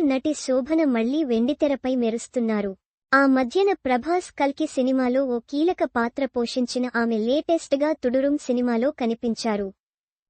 నటి శోభన మళ్ళీ వెండితెరపై మెరుస్తున్నారు. ఆ మధ్యన ప్రభాస్ కల్కి సినిమాలో ఓ కీలక పాత్ర పోషించిన ఆమె లేటెస్ట్గా తుడురుం సినిమాలో కనిపించారు.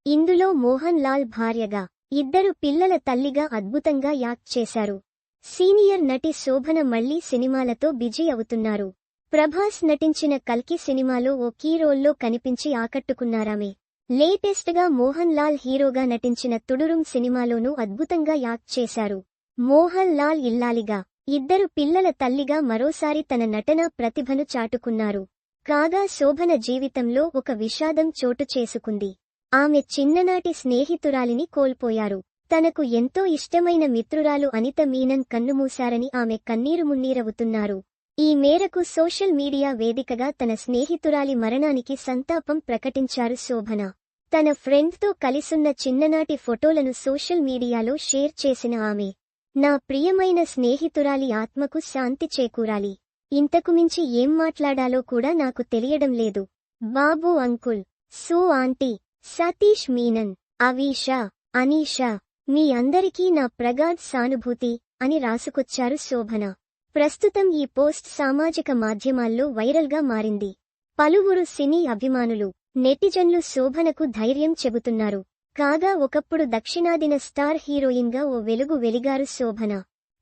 ఇందులో మోహన్ లాల్ భార్యగా ఇద్దరు పిల్లల తల్లిగా అద్భుతంగా యాక్ట్ చేశారు. సీనియర్ నటి శోభన మళ్ళీ సినిమాలతో బిజీ అవుతున్నారు. ప్రభాస్ నటించిన కల్కి సినిమాలో ఓ కీ రోల్లో కనిపించి ఆకట్టుకున్నారామె. లేటెస్ట్గా మోహన్ లాల్ హీరోగా నటించిన తుడురుం సినిమాలోనూ అద్భుతంగా యాక్ట్ చేశారు. మోహన్ లాల్ ఇల్లాలిగా. ఇద్దరు పిల్లల తల్లిగా మరోసారి తన నటన ప్రతిభను చాటుకున్నారు. కాగా శోభన జీవితంలో ఒక విషాదం చోటు చేసుకుంది. ఆమె చిన్ననాటి స్నేహితురాలిని కోల్పోయారు. తనకు ఎంతో ఇష్టమైన మిత్రురాలు అనిత మీనన్ కన్నుమూశారని ఆమె కన్నీరు మున్నీరవుతున్నారు. ఈ మేరకు సోషల్ మీడియా వేదికగా తన స్నేహితురాలి మరణానికి సంతాపం ప్రకటించారు శోభన. తన ఫ్రెండ్తో కలిసున్న చిన్ననాటి ఫోటోలను సోషల్ మీడియాలో షేర్ చేసిన ఆమె నా ప్రియమైన స్నేహితురాలి ఆత్మకు శాంతి చేకూరాలి. ఇంతకుమించి ఏం మాట్లాడాలో కూడా నాకు తెలియడం లేదు. Babu uncle so aunty Satish Menon Aveesha Aneesha మీ అందరికీ నా ప్రగాఢ్ సానుభూతి అని రాసుకొచ్చారు శోభన. ప్రస్తుతం ఈ పోస్ట్ సామాజిక మాధ్యమాల్లో వైరల్గా మారింది. పలువురు సినీ అభిమానులు నెటిజన్లు శోభనకు ధైర్యం చెబుతున్నారు. కాగా ఒకప్పుడు దక్షిణాదిన స్టార్ హీరోయిన్గా ఓ వెలుగు వెలిగారు శోభన.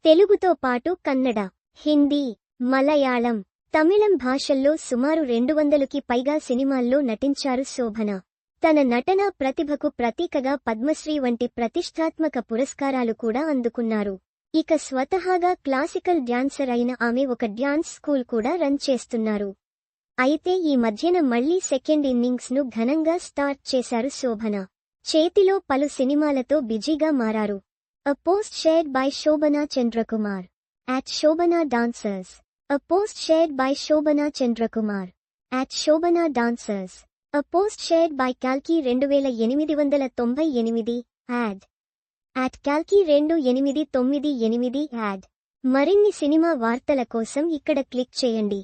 తెలుగుతో పాటు కన్నడ హిందీ మలయాళం తమిళం భాషల్లో సుమారు రెండు వందలుకి పైగా సినిమాల్లో నటించారు శోభన. తన నటనా ప్రతిభకు ప్రతీకగా పద్మశ్రీ వంటి ప్రతిష్టాత్మక పురస్కారాలు కూడా అందుకున్నారు. ఇక స్వతహాగా క్లాసికల్ డ్యాన్సర్ అయిన ఆమె ఒక డ్యాన్స్ స్కూల్ కూడా రన్ చేస్తున్నారు. అయితే ఈ మధ్యన మళ్ళీ సెకండ్ ఇన్నింగ్స్ను ఘనంగా స్టార్ట్ చేశారు శోభన. చేతిలో పలు సినిమాలతో బిజీగా మారారు. A post shared by Shobhana Chandrakumar at Shobhana dancers a post shared by Shobhana Chandrakumar at Shobhana dancers a post shared by కాల్కీ రెండు వేల ఎనిమిది వందల తొంభై ఎనిమిది. యాడ్ అట్ కాల్కీ రెండు ఎనిమిది తొమ్మిది ఎనిమిది. యాడ్ మరిన్ని సినిమా వార్తల కోసం ఇక్కడ క్లిక్ చేయండి.